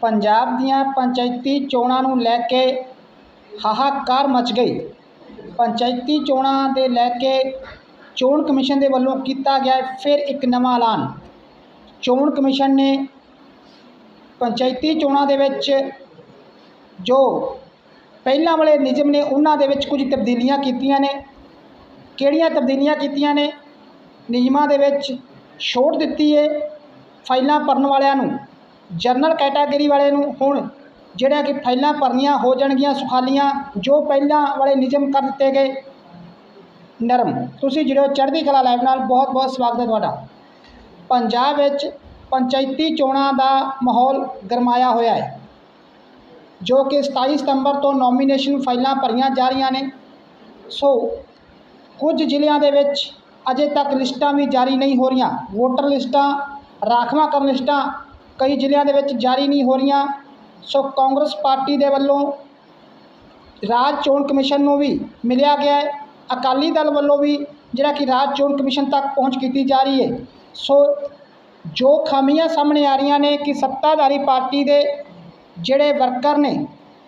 ਪੰਜਾਬ ਦੀਆਂ ਪੰਚਾਇਤੀ ਚੋਣਾਂ ਨੂੰ ਲੈ ਕੇ ਹਾਹਾਕਾਰ ਮਚ ਗਈ। ਪੰਚਾਇਤੀ ਚੋਣਾਂ ਦੇ ਲੈ ਕੇ ਚੋਣ ਕਮਿਸ਼ਨ ਦੇ ਵੱਲੋਂ ਕੀਤਾ ਗਿਆ ਫਿਰ ਇੱਕ ਨਵਾਂ ਐਲਾਨ। ਚੋਣ ਕਮਿਸ਼ਨ ਨੇ ਪੰਚਾਇਤੀ ਚੋਣਾਂ ਦੇ ਵਿੱਚ ਜੋ ਪਹਿਲਾਂ ਵਾਲੇ ਨਿਯਮ ਨੇ, ਉਹਨਾਂ ਦੇ ਵਿੱਚ ਕੁਝ ਤਬਦੀਲੀਆਂ ਕੀਤੀਆਂ ਨੇ। ਕਿਹੜੀਆਂ ਤਬਦੀਲੀਆਂ ਕੀਤੀਆਂ ਨੇ? ਨਿਯਮਾਂ ਦੇ ਵਿੱਚ ਛੋਟ ਦਿੱਤੀ ਹੈ ਫਾਈਲਾਂ ਭਰਨ ਵਾਲਿਆਂ ਨੂੰ। ਜਨਰਲ ਕੈਟਾਗਰੀ ਵਾਲੇ ਨੂੰ ਹੁਣ ਜਿਹੜਾ ਕਿ ਫਾਈਲਾਂ ਭਰਨੀਆਂ ਹੋ ਜਾਣਗੀਆਂ ਸੁਖਾਲੀਆਂ, ਜੋ ਪਹਿਲਾਂ ਵਾਲੇ ਨਿਯਮ ਕਰ ਦਿੱਤੇ ਗਏ। ਨਰਮ। ਤੁਸੀਂ ਜਿਹੜੇ ਚੜ੍ਹਦੀ ਕਲਾ ਲਾਈਵ ਨਾਲ। ਬਹੁਤ ਬਹੁਤ ਸਵਾਗਤ ਹੈ ਤੁਹਾਡਾ। ਪੰਜਾਬ ਵਿੱਚ ਪੰਚਾਇਤੀ ਚੋਣਾਂ ਦਾ ਮਾਹੌਲ ਗਰਮਾਇਆ ਹੋਇਆ ਹੈ, ਜੋ ਕਿ 27 ਸਤੰਬਰ ਤੋਂ ਨੋਮੀਨੇਸ਼ਨ ਫਾਈਲਾਂ ਭਰੀਆਂ ਜਾ ਰਹੀਆਂ ਨੇ। ਸੋ ਕੁਝ ਜ਼ਿਲ੍ਹਿਆਂ ਦੇ ਵਿੱਚ ਅਜੇ ਤੱਕ ਲਿਸਟਾਂ ਵੀ ਜਾਰੀ ਨਹੀਂ ਹੋ ਰਹੀਆਂ। ਵੋਟਰ ਲਿਸਟਾਂ, ਰਾਖਵਾਂਕਰਨ ਲਿਸਟਾਂ ਕਈ ਜ਼ਿਲ੍ਹਿਆਂ ਦੇ ਵਿੱਚ ਜਾਰੀ ਨਹੀਂ ਹੋ ਰਹੀਆਂ। ਸੋ ਕਾਂਗਰਸ ਪਾਰਟੀ ਦੇ ਵੱਲੋਂ ਰਾਜ ਚੋਣ ਕਮਿਸ਼ਨ ਨੂੰ ਵੀ ਮਿਲਿਆ ਗਿਆ ਹੈ। ਅਕਾਲੀ ਦਲ ਵੱਲੋਂ ਵੀ ਜਿਹੜਾ ਕਿ ਰਾਜ ਚੋਣ ਕਮਿਸ਼ਨ ਤੱਕ ਪਹੁੰਚ ਕੀਤੀ ਜਾ ਰਹੀ ਹੈ। ਸੋ ਜੋ ਖਾਮੀਆਂ ਸਾਹਮਣੇ ਆ ਰਹੀਆਂ ਨੇ ਕਿ ਸੱਤਾਧਾਰੀ ਪਾਰਟੀ ਦੇ ਜਿਹੜੇ ਵਰਕਰ ਨੇ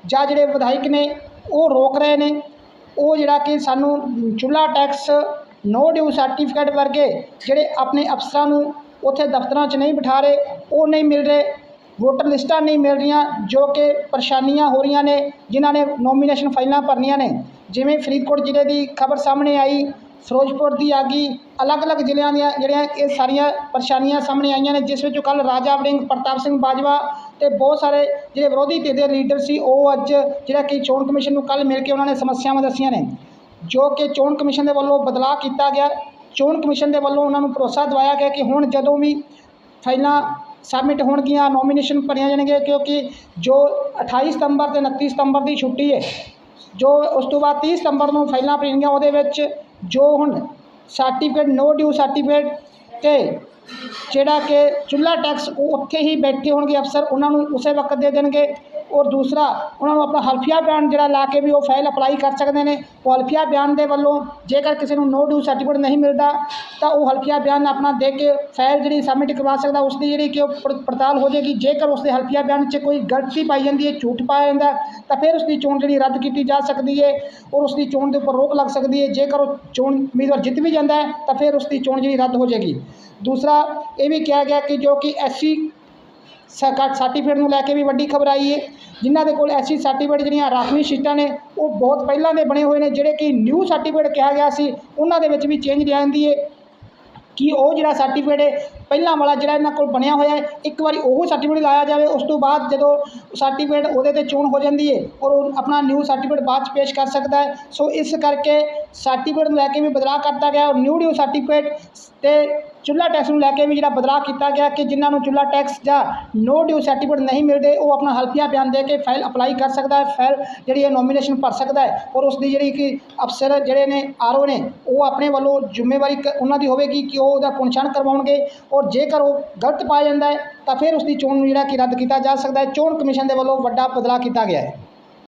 ਜਾਂ ਜਿਹੜੇ ਵਿਧਾਇਕ ਨੇ, ਉਹ ਰੋਕ ਰਹੇ ਨੇ। ਉਹ ਜਿਹੜਾ ਕਿ ਸਾਨੂੰ ਚੁੱਲ੍ਹਾ ਟੈਕਸ, ਨੋ ਡਿਊ ਸਰਟੀਫਿਕੇਟ ਵਰਗੇ ਜਿਹੜੇ ਆਪਣੇ ਅਫਸਰਾਂ ਨੂੰ ਉੱਥੇ ਦਫ਼ਤਰਾਂ 'ਚ ਨਹੀਂ ਬਿਠਾ ਰਹੇ, ਉਹ ਨਹੀਂ ਮਿਲ ਰਹੇ। ਵੋਟਰ ਲਿਸਟਾਂ ਨਹੀਂ ਮਿਲ ਰਹੀਆਂ, ਜੋ ਕਿ ਪਰੇਸ਼ਾਨੀਆਂ ਹੋ ਰਹੀਆਂ ਨੇ, ਜਿਨ੍ਹਾਂ ਨੇ ਨੋਮੀਨੇਸ਼ਨ ਫਾਈਲਾਂ ਭਰਨੀਆਂ ਨੇ। ਜਿਵੇਂ ਫਰੀਦਕੋਟ ਜ਼ਿਲ੍ਹੇ ਦੀ ਖਬਰ ਸਾਹਮਣੇ ਆਈ, ਫਿਰੋਜ਼ਪੁਰ ਦੀ ਆ ਗਈ, ਅਲੱਗ-ਅਲੱਗ ਜ਼ਿਲ੍ਹਿਆਂ ਦੀਆਂ ਜਿਹੜੀਆਂ ਇਹ ਸਾਰੀਆਂ ਪਰੇਸ਼ਾਨੀਆਂ ਸਾਹਮਣੇ ਆਈਆਂ ਨੇ, ਜਿਸ ਵਿੱਚ ਕੱਲ ਰਾਜਾ ਵੜਿੰਗ, ਪ੍ਰਤਾਪ ਸਿੰਘ ਬਾਜਵਾ ਤੇ ਬਹੁਤ ਸਾਰੇ ਜਿਹੜੇ ਵਿਰੋਧੀ ਧਿਰ ਦੇ ਲੀਡਰ ਸੀ, ਉਹ ਅੱਜ ਜਿਹੜਾ ਕਿ ਚੋਣ ਕਮਿਸ਼ਨ ਨੂੰ ਕੱਲ ਮਿਲ ਕੇ ਉਹਨਾਂ ਨੇ ਸਮੱਸਿਆਵਾਂ ਦੱਸੀਆਂ ਨੇ, ਜੋ ਕਿ ਚੋਣ ਕਮਿਸ਼ਨ ਦੇ ਵੱਲੋਂ ਬਦਲਾਅ ਕੀਤਾ ਗਿਆ। ਚੋਣ ਕਮਿਸ਼ਨ ਦੇ ਵੱਲੋਂ ਉਹਨਾਂ ਨੂੰ ਭਰੋਸਾ ਦਿਵਾਇਆ ਗਿਆ ਕਿ ਹੁਣ ਜਦੋਂ ਵੀ ਫਾਈਲਾਂ ਸਬਮਿਟ ਹੋਣਗੀਆਂ ਨੋਮੀਨੇਸ਼ਨ ਭਰੀਆਂ ਜਾਣਗੀਆਂ, ਕਿਉਂਕਿ ਜੋ 28 ਸਤੰਬਰ ਤੇ 29 ਸਤੰਬਰ ਦੀ ਛੁੱਟੀ ਹੈ, ਜੋ ਉਸ ਤੋਂ ਬਾਅਦ 30 ਸਤੰਬਰ ਨੂੰ ਫਾਈਲਾਂ ਭਰੀਆਂ ਉਹਦੇ ਵਿੱਚ ਜੋ ਹੁਣ ਸਰਟੀਫਿਕੇਟ ਨੋ ਡਿਊ ਸਰਟੀਫਿਕੇਟ ਤੇ ਜਿਹੜਾ ਕਿ ਚੁੱਲ੍ਹਾ ਟੈਕਸ ਉਹ ਉੱਥੇ ਹੀ ਬੈਠੇ ਹੋਣਗੇ ਅਫਸਰ, ਉਹਨਾਂ ਨੂੰ ਉਸੇ ਵਕਤ ਦੇ ਦੇਣਗੇ। ਔਰ ਦੂਸਰਾ, ਉਹਨਾਂ ਨੂੰ ਆਪਣਾ ਹਲਫੀਆ ਬਿਆਨ ਜਿਹੜਾ ਲਾ ਕੇ ਵੀ ਉਹ ਫਾਈਲ ਅਪਲਾਈ ਕਰ ਸਕਦੇ ਨੇ। ਉਹ ਹਲਫੀਆ ਬਿਆਨ ਦੇ ਵੱਲੋਂ ਜੇਕਰ ਕਿਸੇ ਨੂੰ ਨੋ ਡਿਊ ਸਰਟੀਫਿਕੇਟ ਨਹੀਂ ਮਿਲਦਾ, ਤਾਂ ਉਹ ਹਲਫੀਆ ਬਿਆਨ ਆਪਣਾ ਦੇ ਕੇ ਫਾਈਲ ਜਿਹੜੀ ਸਬਮਿਟ ਕਰਵਾ ਸਕਦਾ ਉਸ ਦੀ ਜਿਹੜੀ ਕਿ ਉਹ ਪੜ- ਪੜਤਾਲ ਹੋ ਜਾਏਗੀ। ਜੇਕਰ ਉਸ ਦੇ ਹਲਫੀਆ ਬਿਆਨ 'ਚ ਕੋਈ ਗਲਤੀ ਪਾਈ ਜਾਂਦੀ ਹੈ, ਝੂਠ ਪਾਇਆ ਜਾਂਦਾ ਤਾਂ ਫਿਰ ਉਸ ਦੀ ਚੋਣ ਜਿਹੜੀ ਰੱਦ ਕੀਤੀ ਜਾ ਸਕਦੀ ਹੈ ਔਰ ਉਸ ਦੀ ਚੋਣ ਦੇ ਉੱਪਰ ਰੋਕ ਲੱਗ ਸਕਦੀ ਹੈ। ਜੇਕਰ ਉਹ ਚੋਣ ਉਮੀਦਵਾਰ ਜਿੱਤ ਵੀ ਜਾਂਦਾ ਹੈ, ਤਾਂ ਫਿਰ ਉਸ ਦੀ ਚੋਣ ਜਿਹੜੀ ਰੱਦ ਹੋ ਜਾਏਗੀ। ਦੂਸਰਾ, ਇਹ ਵੀ ਕਿਹਾ ਗਿਆ ਕਿ ਜੋ ਕਿ ਐਸਸੀ ਸਰਟੀਫਿਕੇਟ ਨੂੰ ਲੈ ਕੇ ਵੀ ਵੱਡੀ ਖਬਰ ਆਈ ਹੈ ਜਿਨ੍ਹਾਂ ਦੇ ਕੋਲ ਐਸੀ ਸਰਟੀਫਿਕੇਟ ਜਿਹੜੀਆਂ ਰਾਖਵੀਂ ਸ਼ੀਟਾਂ ਨੇ, ਉਹ ਬਹੁਤ ਪਹਿਲਾਂ ਦੇ ਬਣੇ ਹੋਏ ਨੇ, ਜਿਹੜੇ ਕਿ ਨਿਊ ਸਰਟੀਫਿਕੇਟ ਕਿਹਾ ਗਿਆ ਸੀ, ਉਹਨਾਂ ਦੇ ਵਿੱਚ ਵੀ ਚੇਂਜ ਲਿਆਂਦੀ ਹੈ ਕਿ ਉਹ ਜਿਹੜਾ ਸਰਟੀਫਿਕੇਟ ਹੈ ਪਹਿਲਾਂ ਵਾਲਾ ਜਿਹੜਾ ਇਹਨਾਂ ਕੋਲ ਬਣਿਆ ਹੋਇਆ ਹੈ, ਇੱਕ ਵਾਰੀ ਉਹ ਸਰਟੀਫਿਕੇਟ ਲਾਇਆ ਜਾਵੇ, ਉਸ ਤੋਂ ਬਾਅਦ ਜਦੋਂ ਸਰਟੀਫਿਕੇਟ ਉਹਦੇ ਤੇ ਚੋਣ ਹੋ ਜਾਂਦੀ ਹੈ ਔਰ ਉਹ ਆਪਣਾ ਨਿਊ ਸਰਟੀਫਿਕੇਟ ਬਾਅਦ 'ਚ ਪੇਸ਼ ਕਰ ਸਕਦਾ ਹੈ। ਸੋ ਇਸ ਕਰਕੇ ਸਰਟੀਫਿਕੇਟ ਨੂੰ ਲੈ ਕੇ ਵੀ ਬਦਲਾਅ ਕਰਤਾ ਗਿਆ ਔਰ ਨਿਊ ਡਿਊ ਸਰਟੀਫਿਕੇਟ ਤੇ ਚੁੱਲ੍ਹਾ ਟੈਕਸ ਨੂੰ ਲੈ ਕੇ ਵੀ ਜਿਹੜਾ ਬਦਲਾਅ ਕੀਤਾ ਗਿਆ ਕਿ ਜਿਨ੍ਹਾਂ ਨੂੰ ਚੁੱਲ੍ਹਾ ਟੈਕਸ ਜਾਂ ਨੋ ਡਿਊ ਸਰਟੀਫਿਕੇਟ ਨਹੀਂ ਮਿਲਦੇ, ਉਹ ਆਪਣਾ ਹਲਫੀਆ ਬਿਆਨ ਦੇ ਕੇ ਫਾਈਲ ਅਪਲਾਈ ਕਰ ਸਕਦਾ ਹੈ। ਫਾਈਲ ਜਿਹੜੀ ਹੈ ਨੋਮੀਨੇਸ਼ਨ ਭਰ ਸਕਦਾ ਹੈ ਔਰ ਉਸ ਦੀ ਜਿਹੜੀ ਕਿ ਅਫਸਰ ਜਿਹੜੇ ਨੇ, ਆਰਓ ਨੇ, ਉਹ ਆਪਣੇ ਵੱਲੋਂ ਜ਼ਿੰਮੇਵਾਰੀ ਕ- ਉਹਨਾਂ ਦੀ ਹੋਵੇਗੀ ਕਿ ਉਹ ਉਹਦਾ ਪੁਣਛਾਣ ਕਰਵਾਉਣਗੇ। ਔਰ ਜੇਕਰ ਉਹ ਗਲਤ ਪਾਇਆ ਜਾਂਦਾ ਹੈ, ਤਾਂ ਫਿਰ ਉਸ ਦੀ ਚੋਣ ਨੂੰ ਜਿਹੜਾ ਕਿ ਰੱਦ ਕੀਤਾ ਜਾ ਸਕਦਾ ਹੈ। ਚੋਣ ਕਮਿਸ਼ਨ ਦੇ ਵੱਲੋਂ ਵੱਡਾ ਬਦਲਾਅ ਕੀਤਾ ਗਿਆ ਹੈ।